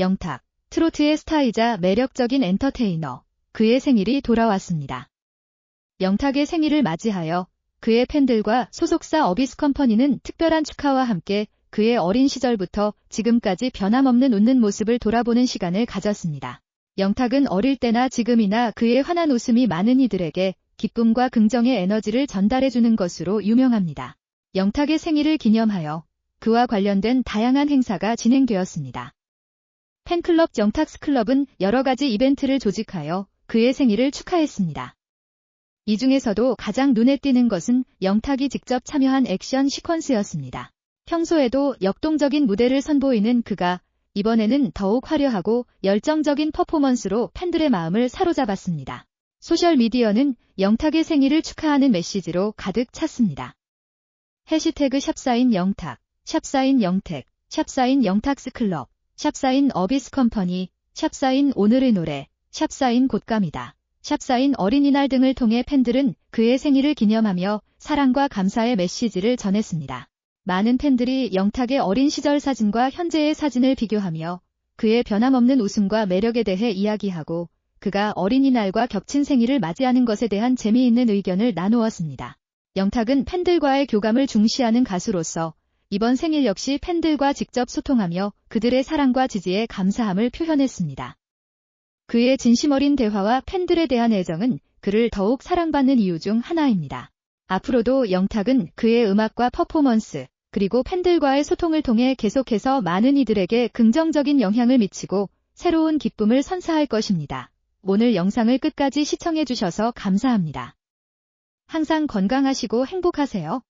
영탁, 트로트의 스타이자 매력적인 엔터테이너, 그의 생일이 돌아왔습니다. 영탁의 생일을 맞이하여 그의 팬들과 소속사 어비스 컴퍼니는 특별한 축하와 함께 그의 어린 시절부터 지금까지 변함없는 웃는 모습을 돌아보는 시간을 가졌습니다. 영탁은 어릴 때나 지금이나 그의 환한 웃음이 많은 이들에게 기쁨과 긍정의 에너지를 전달해주는 것으로 유명합니다. 영탁의 생일을 기념하여 그와 관련된 다양한 행사가 진행되었습니다. 팬클럽 영탁스클럽은 여러 가지 이벤트를 조직하여 그의 생일을 축하했습니다. 이 중에서도 가장 눈에 띄는 것은 영탁이 직접 참여한 액션 시퀀스였습니다. 평소에도 역동적인 무대를 선보이는 그가 이번에는 더욱 화려하고 열정적인 퍼포먼스로 팬들의 마음을 사로잡았습니다. 소셜미디어는 영탁의 생일을 축하하는 메시지로 가득 찼습니다. 해시태그 샵사인 영탁, 샵사인 영택, 샵사인 영탁스클럽, 샵사인 어비스컴퍼니, 샵사인 오늘의 노래, 샵사인 곶감이다. 샵사인 어린이날 등을 통해 팬들은 그의 생일을 기념하며 사랑과 감사의 메시지를 전했습니다. 많은 팬들이 영탁의 어린 시절 사진과 현재의 사진을 비교하며 그의 변함없는 웃음과 매력에 대해 이야기하고 그가 어린이날과 겹친 생일을 맞이하는 것에 대한 재미있는 의견을 나누었습니다. 영탁은 팬들과의 교감을 중시하는 가수로서 이번 생일 역시 팬들과 직접 소통하며 그들의 사랑과 지지에 감사함을 표현했습니다. 그의 진심 어린 대화와 팬들에 대한 애정은 그를 더욱 사랑받는 이유 중 하나입니다. 앞으로도 영탁은 그의 음악과 퍼포먼스, 그리고 팬들과의 소통을 통해 계속해서 많은 이들에게 긍정적인 영향을 미치고 새로운 기쁨을 선사할 것입니다. 오늘 영상을 끝까지 시청해주셔서 감사합니다. 항상 건강하시고 행복하세요.